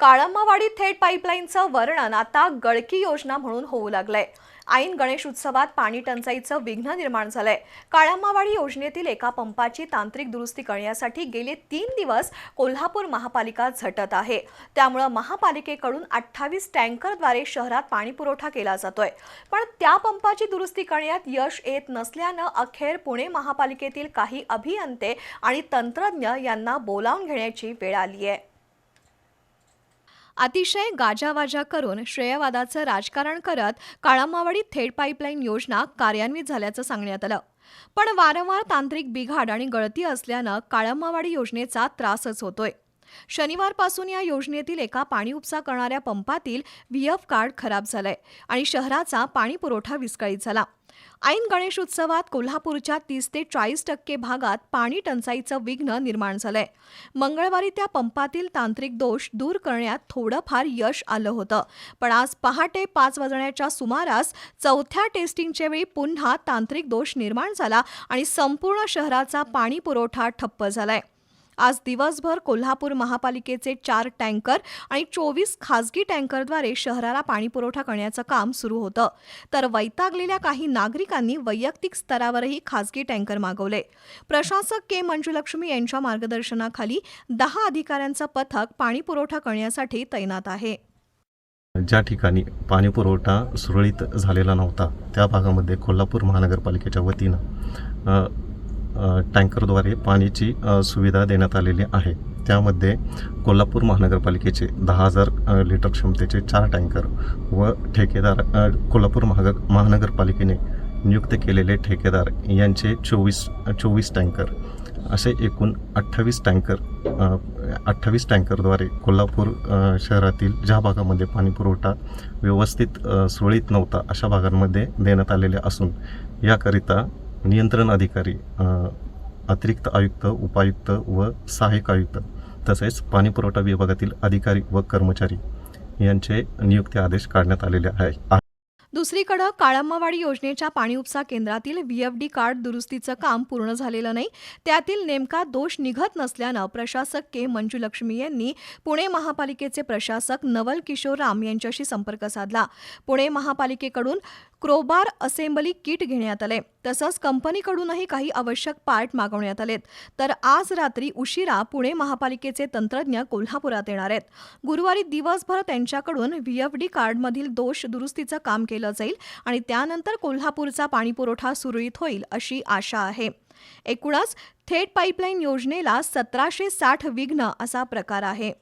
काळंबावाडी थेट पाईपलाईनचं वर्णन आता गळकी योजना म्हणून होऊ लागलंय. ऐन गणेश उत्सवात पाणी टंचाईचं विघ्न निर्माण झालंय. काळंबावाडी योजनेतील एका पंपाची तांत्रिक दुरुस्ती करण्यासाठी गेले तीन दिवस कोल्हापूर महापालिका झटत आहे. त्यामुळं महापालिकेकडून अठ्ठावीस टँकरद्वारे शहरात पाणी पुरवठा केला जातोय. पण त्या पंपाची दुरुस्ती करण्यात यश येत नसल्यानं अखेर पुणे महापालिकेतील काही अभियंते आणि तंत्रज्ञ यांना बोलावून घेण्याची वेळ आली आहे अतिशय गाजावाजा करून श्रेयवादाचं राजकारण करत काळामावडी थेट पाईपलाईन योजना कार्यान्वित झाल्याचं सांगण्यात आलं. पण वारंवार तांत्रिक बिघाड आणि गळती असल्यानं काळामावाडी योजनेचा त्रासच होतोय. शनिवारपासून या योजनेतील एका पाणी उपसा करणाऱ्या पंपातील व्हीएफ कार्ड खराब झालंय आणि शहराचा पाणी पुरवठा विस्कळीत झाला. ऐन गणेश उत्सवात कोल्हापूरच्या तीस ते चाळीस टक्के भागात पाणी टंचाईचं विघ्न निर्माण झालंय. मंगळवारी त्या पंपातील तांत्रिक दोष दूर करण्यात थोडंफार यश आलं होतं. पण आज पहाटे पाच वाजण्याच्या सुमारास चौथ्या टेस्टिंगच्या वेळी पुन्हा तांत्रिक दोष निर्माण झाला आणि संपूर्ण शहराचा पाणी पुरवठा ठप्प झालाय. आज दिवसभर कोल्हापूर महापालिकेचे चार टँकर आणि चोवीस खासगी टँकरद्वारे शहराला पाणीपुरवठा करण्याचं काम सुरू होतं. तर वैतागलेल्या काही नागरिकांनी वैयक्तिक स्तरावरही खासगी टँकर मागवले. प्रशासक के. मंजुलक्ष्मी यांच्या मार्गदर्शनाखाली दहा अधिकाऱ्यांचं पथक पाणी पुरवठा करण्यासाठी तैनात आहे. ज्या ठिकाणी पाणीपुरवठा सुरळीत झालेला नव्हता त्या भागामध्ये कोल्हापूर महानगरपालिकेच्या वतीनं टँकरद्वारे पाण्याची सुविधा देण्यात आलेली आहे. त्यामध्ये कोल्हापूर महानगरपालिकेचे दहा हजार लिटर क्षमतेचे चार टँकर व ठेकेदार कोल्हापूर महाग महानगरपालिकेने नियुक्त केलेले ठेकेदार यांचे चोवीस चोवीस टँकर. असे एकूण अठ्ठावीस टँकर अठ्ठावीस टँकरद्वारे कोल्हापूर शहरातील ज्या भागामध्ये पाणीपुरवठा व्यवस्थित सुरळीत नव्हता अशा भागांमध्ये देण्यात आलेले असून याकरिता नियंत्रण अधिकारी अतिरिक्त आयुक्त उपायुक्त व सहाय्यक आयुक्त तसेच पाणी पुरवठा विभागातील अधिकारी व कर्मचारी यांचे नियुक्ती आदेश काढण्यात आलेले आहे. दुसरीकडं काळंबावाडी योजनेच्या पाणी उपसा केंद्रातील व्हीएफडी कार्ड दुरुस्तीचं काम पूर्ण झालेलं नाही. त्यातील नेमका दोष निघत नसल्यानं प्रशासक के मंजुलक्ष्मी यांनी पुणे महापालिकेचे प्रशासक नवल किशोर राम यांच्याशी संपर्क साधला. पुणे महापालिकेकडून क्रोबार असेंबली किट घेण्यात आले. तसंच कंपनीकडूनही काही आवश्यक पार्ट मागवण्यात आलेत. तर आज रात्री उशिरा पुणे महापालिकेचे तंत्रज्ञ कोल्हापुरात येणार आहेत. गुरुवारी दिवसभर त्यांच्याकडून व्हीएफडी कार्डमधील दोष दुरुस्तीचं काम केलं केलं जाईल आणि त्यानंतर कोल्हापूरचा पाणीपुरवठा सुरळीत होईल अशी आशा आहे. एकूणच थेट पाईपलाईन योजनेला सतराशे साठ विघ्न असा प्रकार आहे.